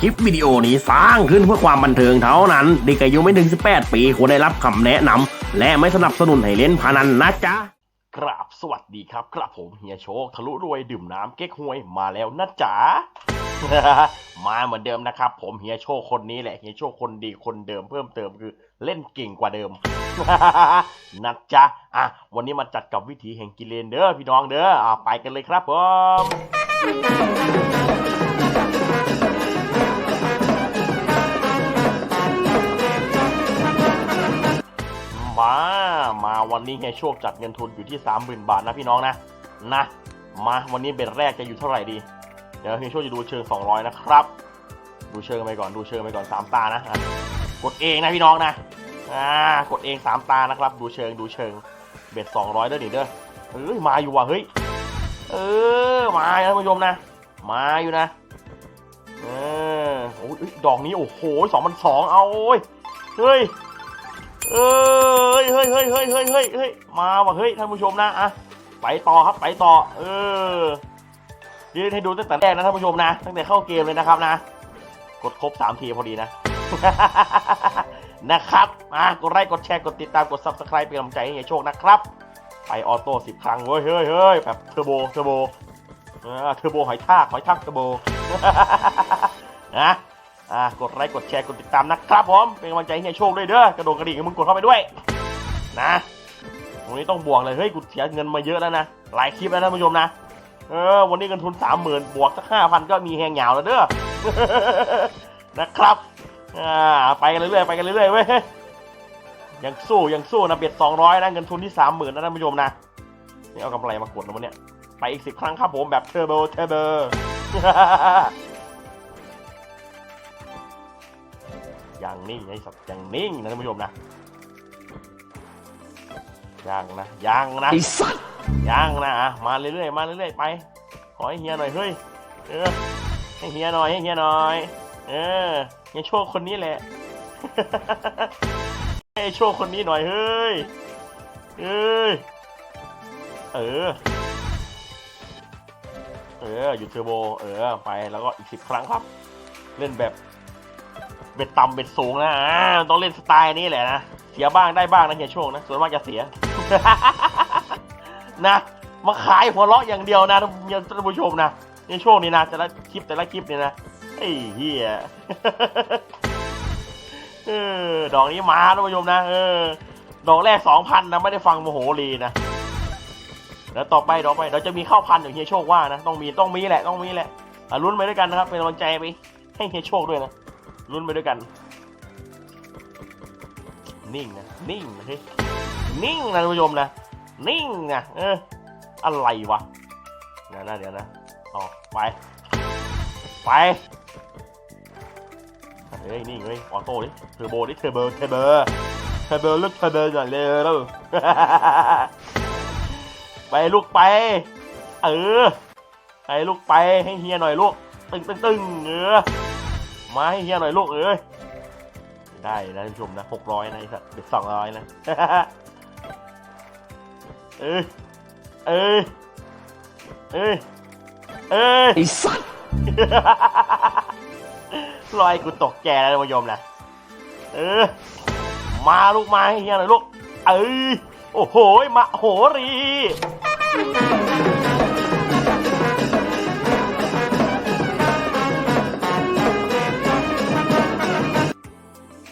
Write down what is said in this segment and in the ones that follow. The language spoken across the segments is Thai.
คลิปวิดีโอนี้สร้างขึ้นเพื่อความบันเทิงเท่านั้นเด็กอายุไม่ถึง 18 ปีควรได้รับคำแนะนำและไม่สนับสนุนให้เล่นพนันนะจ๊ะกราบสวัสดีครับกราบผมเฮียโชคทะลุรวยดื่มน้ำเก๊กฮวยมาแล้วนะจ๊ะมาเหมือนเดิมนะครับ ผมเฮียโชคคนนี้แหละเฮียโชคคนดีคนเดิมเพิ่มเติมคือเล่นเก่งกว่าเดิมนะจ๊ะอะวันนี้มาจัดกับวิถีแห่งกิเลนเด้อพี่น้องเด้ออะไปกันเลยครับผม มามาวันนี้ไงโชคจัดเงินทุนอยู่ที่ 30,000 บาทนะพี่น้องนะนะ มาวันนี้เบ็ดแรกจะอยู่เท่าไหร่ดี เดี๋ยวเฮียโชคจะดูเชิง 200 นะครับ ดูเชิงไปก่อนดูเชิงไปก่อน3ตานะกดเองนะพี่น้องนะอ่ากดเอง 3 ตานะครับ ดูเชิงดูเชิงเบ็ด200เด้อดิเด้อเฮ้ยมาอยู่ว่ะเฮ้ยเออมาท่านผู้ชมนะ มาอยู่นะเออโอ้ยดอกนี้โอ้โหสองพันสองเอาโอ้ยเฮ้ยเอ้ยเฮ้ ยเฮ้ยเฮ้ยเฮ้ยเฮ้ยเฮ้ยมาว่ะเฮ้ยท่านผู้ชมนะอะไปต่อครับไปต่อ เออยืนให้ดูตั้งแต่แรกนะท่านผู้ชมนะ ตั้งแต่เข้าเกมเลยนะครับนะ กดครบสามทีพอดีนะ นะครับมากดไลค์กดแชร์กดติดตามกด subscribe เป็นกำลังใจให้เฮียโชคนะครับ ไปออโต้สิบครั้งเฮ้ยเฮ้ยเฮ้ยแบบเทอร์โบเทอร์โบเออเทอร์โบหอยทากหอยทากเทอร์โบนะอ่ากดไลค์กดแชร์กดติดตามนะครับผมเป็นกำลังใจให้เฮียโชคด้วยเด้อกระโดดกระดิ่งให้มึงกดเข้าไปด้วย นะวันนี้ต้องบวกเลยเฮ้ยกูเสียเงินมาเยอะแล้วนะหลายคลิปแล้วนะท่านผู้ชมนะเออวันนี้เงินทุนสามหมื่นบวกสักห้าพันก็มีแหงเหงาแล้วเด้อนะครับอ่าไปกันเรื่อยๆไปกันเรื่อยๆเว้ยยังสู้ยังสู้นะเบ็ดสองร้อยนะเงินทุนที่สามหมื่นนะท่านผู้ชมนะนี่เอากำไรมากดนะวันนี้ไปอีกสิบครั้งครับผมแบบเทอร์โบเทอร์โบอย่างนิ่งไอ้สัตว์อย่างนิ่งนะท่านผู้ชมนะ ยังนะยังนะไอ้สัสยังนะอะมาเรื่อยๆมาเรื่อยๆไป ขอให้เฮียหน่อยเฮ้ยเออให้เฮียหน่อยให้เฮียหน่อยเออเฮียโชคคนนี้แหละให้โชคคนนี้หน่อยเฮ้ยเอ้ยเออเออหยุดเทอร์โบเออไปแล้วก็อีกสิบครั้งครับ เล่นแบบเบ็ดต่ำเบ็ดสูงนะอ่าต้องเล่นสไตล์นี้แหละนะเสียบ้างได้บ้างนะเฮียโชคนะส่วนมากจะเสีย นะมาขายหัวเราะอย่างเดียวนะท่านผู้ชมนะเฮียโชคนี่นะแต่ละคลิปแต่ละคลิปเนี่ยนะไอ้เฮียเออดอกนี้มาท่านผู้ชมนะเออดอกแรกสองพันนะไม่ได้ฟังโมโหรีนะแล้วต่อไปดอกไปเราจะมีเข้าพันอย่างเฮียโชคว่านะต้องมีต้องมีแหละต้องมีแหละลุ้นไปด้วยกันนะครับเป็นกำลังใจไปให้เฮียโชคด้วยนะลุ้นไปด้วยกัน นิ่งนะนิ่งนะเฮ้ นิ่งนะท่านผู้ชมนะนิ่งนะเอออะไรวะเดี๋ยวนะเดี๋ยวนะอ๋อไป ไปเฮ้ยนิ่งเฮ้ยออโต้ดิเทอร์โบดิเทอร์โบเทอร์โบเทอร์โบลูกเทอร์โบหน่อยเร็วแล้วไปลูกไป เออไปลูกไปให้เฮียหน่อยลูกตึงตึงตึงเออมาให้เฮียหน่อยลูกเอ้ยได้นะท่านผู้ชมนะหกร้อยนะไอ้สัตว์เด็กสองร้อยนะ เอ้ยเอ้ยเอ้ยเอ้ยไอ้สัสลอยกูตกแกแล้วท่านผู้ชมนะ เออ มาลูกมาให้เฮียหน่อยลูก เอ้ยโอ้โห มาโหรี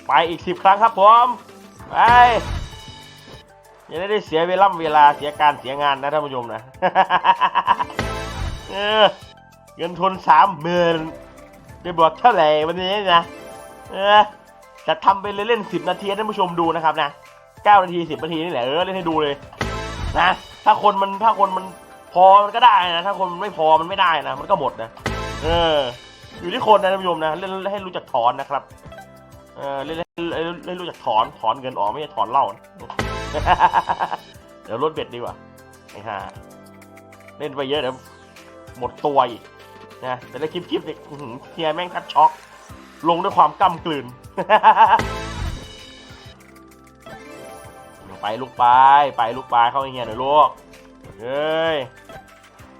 ไปอีกสิบครั้งครับผม ไป อย่าได้เสียเวลาเวลาเสียการเสียงานนะท่านผู้ชมนะเงินทุนสามหมื่นจะบวกเท่าไหร่วันนี้นะจะทำไปเล่นสิบนาทีให้ท่านผู้ชมดูนะครับนะเก้านาทีสิบนาทีนี่แหละเออเล่นให้ดูเลยนะถ้าคนมันถ้าคนมันพอมันก็ได้นะถ้าคนไม่พอมันไม่ได้นะมันก็หมดนะเออ อยู่ที่คนนะท่านผู้ชมนะเล่นให้รู้จักถอนนะครับเออเล่นเล่นเล่นเล่นรู้จักถอนถอนเงินออกไม่ใช่ถอนเหล้านะ เดี๋ยวลดเบ็ดดีกว่าไอ้ห่าเล่นไปเยอะเดี๋ยวหมดตัวอีกนะแต่ละคลิปคลิปเนี่ยอื้อหือเฮียแม่งทัดช็อก ลงด้วยความก้ำกลืนไปลูกไปไปลูกไปเข้าให้เฮียหน่อยลูกเฮ้ย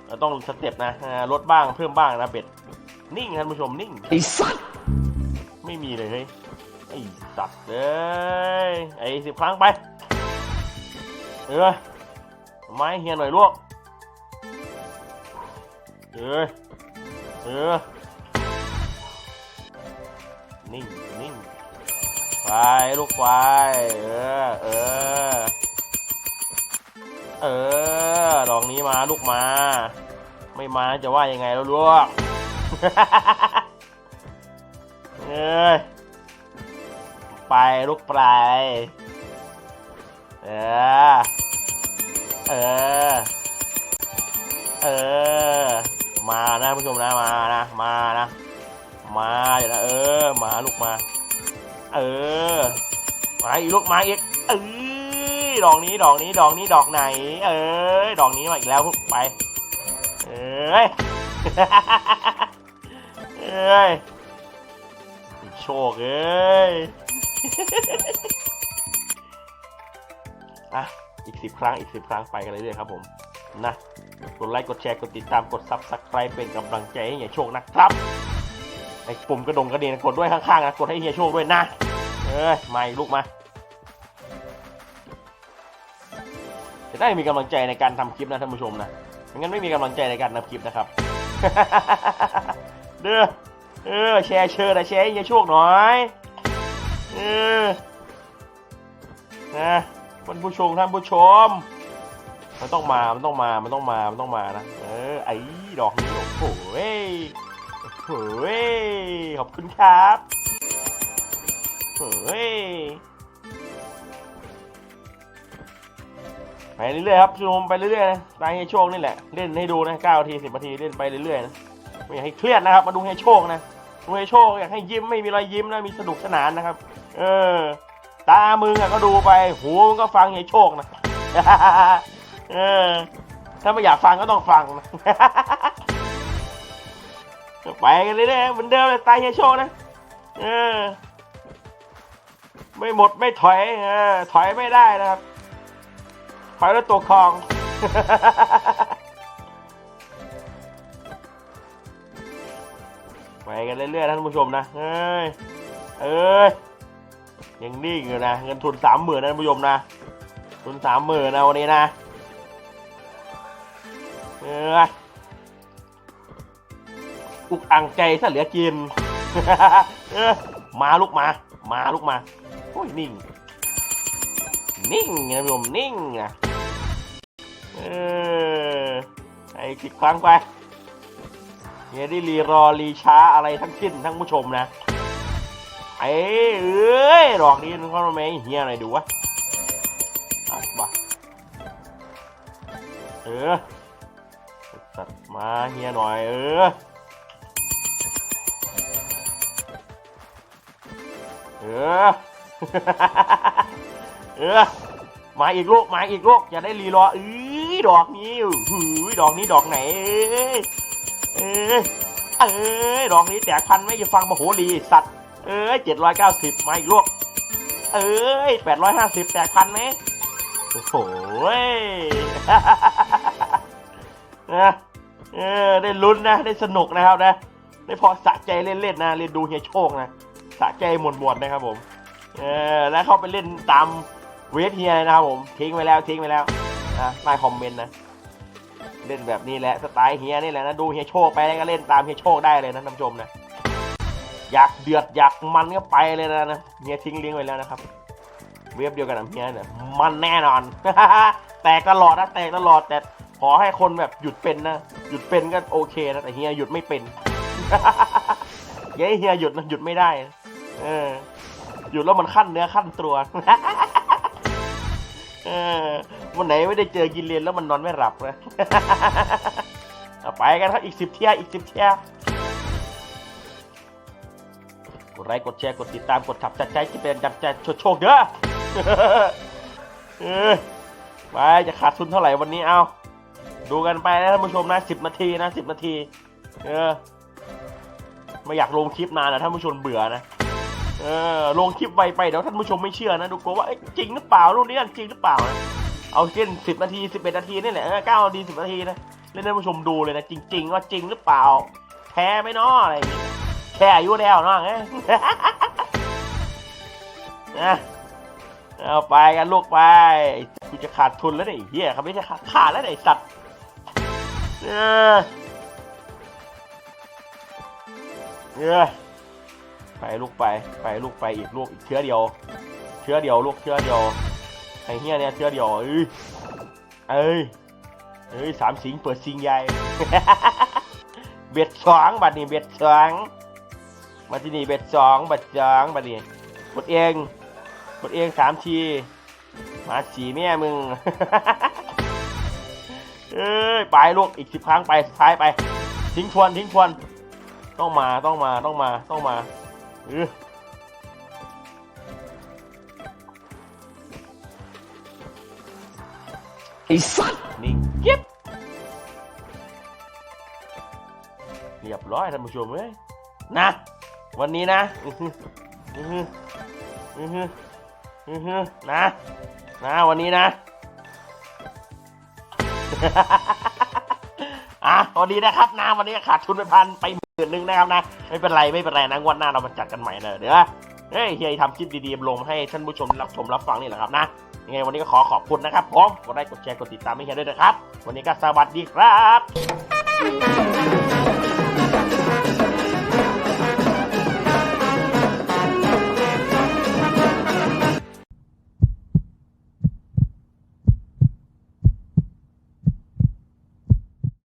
เราต้องสเต็ปนะอ่าลดบ้างเพิ่มบ้างนะเบ็ดนิ่งท่านผู้ชมนิ่งไอ้สัตว์ไม่มีเลยเฮ้ยไอ้สัตว์เอ้ยไอ้สิบครั้งไป เออไม้เฮียหน่อยลวกเออเออนิ่งนิ่งไปลูกควายเออเออเออดอกนี้มาลูกมา ไม่มาจะว่ายังไงแล้วลูกเอ้ยไปลูกปลายเออ เออ เออ มานะผู้ชมนะ มานะ มานะ มาเดี๋ยวนะ เออ มาลูกมา เออ มาอีกลูกมาอีก เออดอกนี้ดอกนี้ดอกนี้ดอกไหน เอ้ยดอกนี้มาอีกแล้วไป เอ้ยเอ้ยโชคเอ้ย อะ อีกสิบครั้งอีกสิบครั้งไปกันเรื่อยๆครับผมนะกดไลค์กดแชร์กดติดตามกดซับสไคร b e เป็นกำลังใจให้เฮียโชคนะครับไอ้ปุ่มกระดงกระเด็นกดด้วยข้างๆนะกดให้เฮียโชคด้วยนะเอ้ยมาลูกมาจะได้มีกำลังใจในการทำคลิปนะท่านผู้ชมนะไม่งั้นไม่มีกำลังใจในการทำคลิปนะครับเด้อเออแชร์เชิญนะแชร์ให้เฮียโชคหน่อยเออนะ ท่านผู้ชมท่านผู้ชม มันต้องมา มันต้องมา มันต้องมา มันต้องมานะ เออ ไอ้ดอกนี้โอ้โหเว้ยโอ้โหเว้ยขอบคุณครับโอ้โหเว้ยไปเรื่อยๆครับชมไปเรื่อยๆนะตายให้โชคนี่แหละ เล่นให้ดูนะ9นาที10นาทีเล่นไปเรื่อยๆนะไม่อยากให้เครียดนะครับ มาดูให้โชคนะดูให้โชคอยากให้ยิ้มไม่มีรอยยิ้มนะ มีสนุกสนานนะครับ เออ ตามึงอะก็ดูไป หูมึงก็ฟังให้โชคนะเออถ้าไม่อยากฟังก็ต้องฟังนะไปกันเลยๆเหมือนเดิมเลยตายเฮียโชคนะเออไม่หมดไม่ถอยเออถอยไม่ได้นะครับ ถอยแล้วตัวคลองไปกันเรื่อยๆท่านผู้ชมนะเอ้ยเอ้ย ยังนิ่งอยู่นะ เงินทุนสามหมื่นนะท่านผู้ชมนะ ทุนสามหมื่นนะวันนี้นะเอ้ยอุกอังใจซะเหลือกินเออมาลูกมา มาลูกมาโอ้ยนิ่ง นิ่งนะท่านผู้ชมนิ่งนะเออไอ้สิบครั้งไปอย่าได้รีรอรีช้าอะไรทั้งสิ้นทั้งผู้ชมนะ ไอ้เอ้ยดอกนี้มันเข้ามาไหมเฮียหน่อยดูวะอะบ้าเออตัดมาเฮียหน่อยเออเออเออมาอีกลูกมาอีกลูกอย่าได้รีรอเอ้ดอกนี้หือดอกนี้ดอกไหนเอ้ยเอ้ยดอกนี้แตกพันไม่จะฟังมโหรีสัตว์ เอ้ยเจ็ดร้อยเก้าสิบมาอีกลูก เอ้ยแปดร้อยห้าสิบแตกพันไหมโอ้โหยนะเออได้ลุ้นนะ ได้สนุกนะครับนะ ได้พอสะใจเล่นๆนะเล่นดูเฮียโชคนะ สะใจหมดๆนะครับผม เออ แล้วเข้าไปเล่นตามเวทเฮียเลยนะครับผม ทิ้งไว้แล้วทิ้งไว้แล้วนะใต้คอมเมนต์นะ เล่นแบบนี้แหละ สไตล์เฮียนี่แหละนะ ดูเฮียโชคไปแล้วก็เล่นตามเฮียโชคได้เลยนะท่านผู้ชมนะ อยากเดือดอยากมันก็ไปเลยนะนะเฮียทิ้งลิงก์ไว้แล้วนะครับ เว็บเดียวกันกับเฮียเนี่ยมันแน่นอน แตกตลอดนะแตกตลอดแต่ขอให้คนแบบหยุดเป็นนะหยุดเป็นก็โอเคนะแต่เฮียหยุดไม่เป็นอย่าให้เฮียหยุดนะหยุดไม่ได้ เออหยุดแล้วมันขั้นเนื้อขั้นตัวเออวันไหนไม่ได้เจอกินเลนแล้วมันนอนไม่หลับเอาไปกันครับอีกสิบเที่ยอีกสิบเที่ย ดไลค์กดแชร์กดติดตามกดถับจัดใจที่เป็นจัดใจโชคเด้อไปจะขาดทุนเท่าไหร่วันนี้เอา ดูกันไปนะท่านผู้ชมนะสิบนาทีนะสิบนาที เออ ไม่อยากลงคลิปนานนะท่านผู้ชมเบื่อนะเออลงคลิปไวไปเดี๋ยวท่านผู้ชมไม่เชื่อนะดูกลัวว่าจริงหรือเปล่ารูปนี้จริงหรือเปล่านะเอาเช่นสิบนาทีสิบเอ็ดนาทีนี่แหละเก้านาทีสิบนาทีนะเล่นให้ท่านผู้ชมดูเลยนะจริง ๆ ว่าจริงหรือเปล่าแพ้ไหมเนาะอะไรอย่างงี้แพ้อายุแล้วเนาะเอ้ยนะเอาไปกันลูกไปกูจะขาดทุนแล้วไอ้เฮียเขาไม่ใช่ขาดขาดแล้วไอ้สัตว์เออเออไปลูกไปไปลูกไปอีกลูกอีกเชื้อเดียว เชื้อเดียวลูกเชื้อเดียวไอ้เฮียเนี่ยเชื้อเดียวเอ้ยเอ้ยเอ้ยสามสิงเปิดสิงใหญ่เบ็ดสองบัดนี้เบ็ดสอง มาที่นี่เบ็ดสองบัดสองบัดนี้กดเองกดเองสามทีมาสีแม่มึง เอ้ยไปลูกอีกสิบครั้งไปสุดท้ายไป ทิ้งทวนทิ้งทวน ต้องมาต้องมาต้องมาต้องมาเออไอ้สัตว์นิ่งเก็บเรียบร้อยท่านผู้ชมเอ้ยนะ วันนี้นะ อือฮึอือฮึอือฮึอือฮึนะ นะ วันนี้นะ อะ วันนี้นะครับนะ วันนี้ขาดทุนไปพันไปหมื่นหนึงนะครับนะ ไม่เป็นไร ไม่เป็นไรนะ งวดหน้าเรามาจัดกันใหม่เลยเดี๋ยวเฮ้ยเฮียทำคลิปดีๆลงให้ท่านผู้ชมรับชมรับฟังนี่แหละครับนะยังไงวันนี้ก็ขอขอบคุณนะครับผมกดไลค์กดแชร์กดติดตามให้เฮียด้วยนะครับ วันนี้ก็สวัสดีครับ